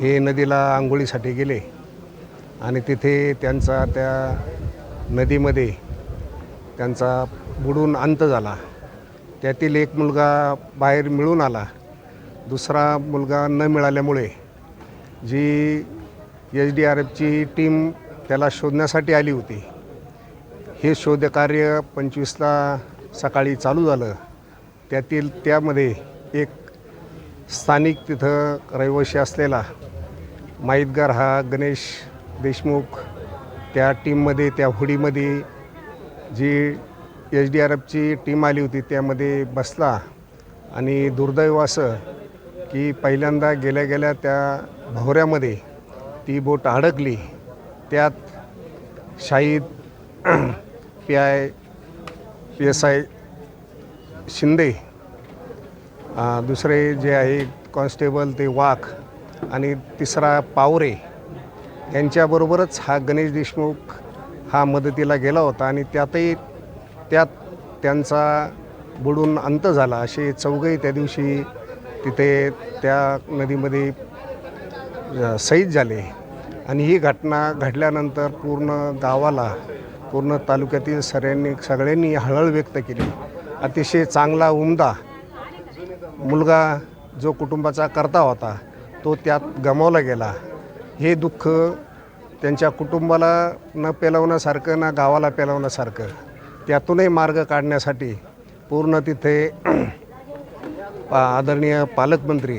हे नदीला आंघोळीसाठी गेले. आणि तिथे त्यांचा त्या नदीमध्ये त्यांचा बुडून अंत झाला. त्यातील एक मुलगा बाहेर मिळून आला. दुसरा मुलगा न मिळाल्यामुळे जी एच डी आर एफची टीम त्याला शोधण्यासाठी आली होती. हे शोधकार्य पंचवीसला सकाळी चालू झालं. त्यातील त्यामध्ये एक स्थानिक तिथं रहिवाशी असलेला माहितगार हा गणेश देशमुख त्या टीममध्ये त्या होडीमध्ये जी एच डी आर एफची टीम आली होती त्यामध्ये बसला. आणि दुर्दैव असं की पहिल्यांदा गेल्या गेल्या त्या भवऱ्यामध्ये ती बोट अडकली. त्यात Shahid P I P S I Shinde दुसरे जे आहे कॉन्स्टेबल ते वाघ आणि तिसरा पावरे यांच्याबरोबरच हा गणेश देशमुख हा मदतीला गेला होता आणि त्यातही त्यात त्यांचा बुडून अंत झाला. असे चौघही त्या दिवशी तिथे त्या नदीमध्ये अ, झाले. आणि ही घटना घडल्यानंतर पूर्ण गावाला पूर्ण तालुक्यातील सगळ्यांनी सगळ्यांनी हळहळ व्यक्त केली. अतिशय चांगला उमदा मुलगा जो कुटुंबाचा करता होता तो त्यात गमावला गेला. हे दुःख त्यांच्या कुटुंबाला न पेलवण्यासारखं ना गावाला पेलवण्यासारखं त्यातूनही मार्ग काढण्यासाठी पूर्ण तिथे पा आदरणीय पालकमंत्री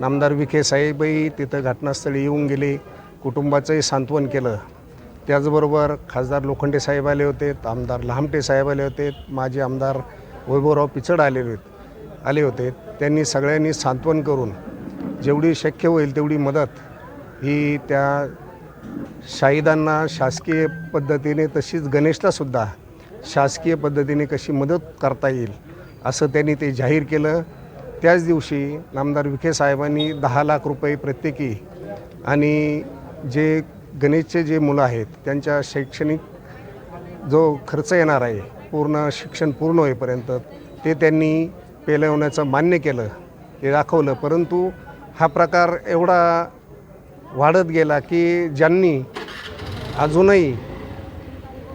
नामदार विखे साहेबही तिथं घटनास्थळी येऊन गेले कुटुंबाचंही सांत्वन केलं. त्याचबरोबर खासदार लोखंडे साहेब आले होते आमदार लहामटे साहेब आले होते माजी आमदार वैभवराव पिचड आलेले होते. आले होते त्यांनी सगळ्यांनी सांत्वन करून जेवढी शक्य होईल तेवढी मदत ही त्या शाहिदांना शासकीय पद्धतीने तशीच गणेशलासुद्धा शासकीय पद्धतीने कशी मदत करता येईल असं त्यांनी ते जाहीर केलं. त्याच दिवशी नामदार विखे साहेबांनी दहा लाख रुपये प्रत्येकी आणि जे गणेशचे जे मुलं आहेत त्यांच्या शैक्षणिक जो खर्च येणार आहे पूर्ण शिक्षण पूर्ण होईपर्यंत ते त्यांनी पेलवण्याचं मान्य केलं ते दाखवलं. परंतु हा प्रकार एवढा वाढत गेला की ज्यांनी अजूनही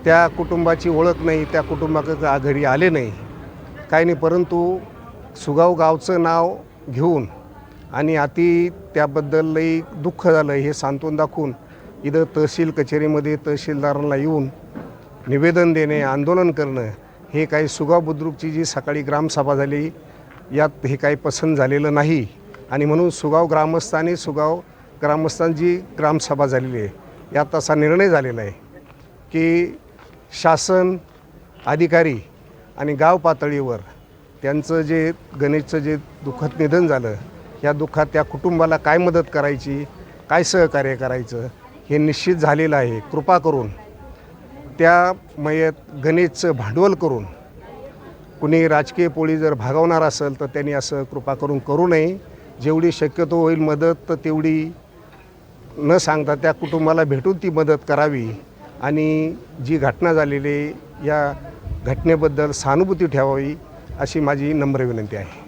त्या कुटुंबाची ओळख नाही त्या कुटुंबाकडे घरी आले नाही काही नाही परंतु सुगाव गावचं नाव घेऊन आणि अति त्याबद्दल लई दुःख झालं हे सांत्वन दाखवून इथं तहसील कचेरीमध्ये तहसीलदारांना येऊन निवेदन देणे आंदोलन करणं हे काही सुगाव बुद्रुकची जी सकाळी ग्रामसभा झाली यात हे काही पसंत झालेलं नाही. आणि म्हणून सुगाव ग्रामस्थांनी सुगाव ग्रामस्थांची ग्रामसभा झालेली आहे. यात असा निर्णय झालेला आहे की शासन अधिकारी आणि गाव पातळीवर त्यांचं जे गणेशचं जे दुःखद निधन झालं या दुःखात त्या कुटुंबाला काय मदत करायची काय सहकार्य करायचं हे निश्चित झालेलं आहे. कृपा करून त्या मयत गणेशचं भांडवल करून कुणी राजकीय पोळी जर भागवणार असेल तर त्यांनी असं कृपा करून करू नये. जेवढी शक्यतो होईल मदत तर तेवढी न सांगता त्या कुटुंबाला भेटून ती मदत करावी. आणि जी घटना झालेली आहे, या घटनेबद्दल सहानुभूती ठेवावी अशी माझी नम्र विनंती आहे.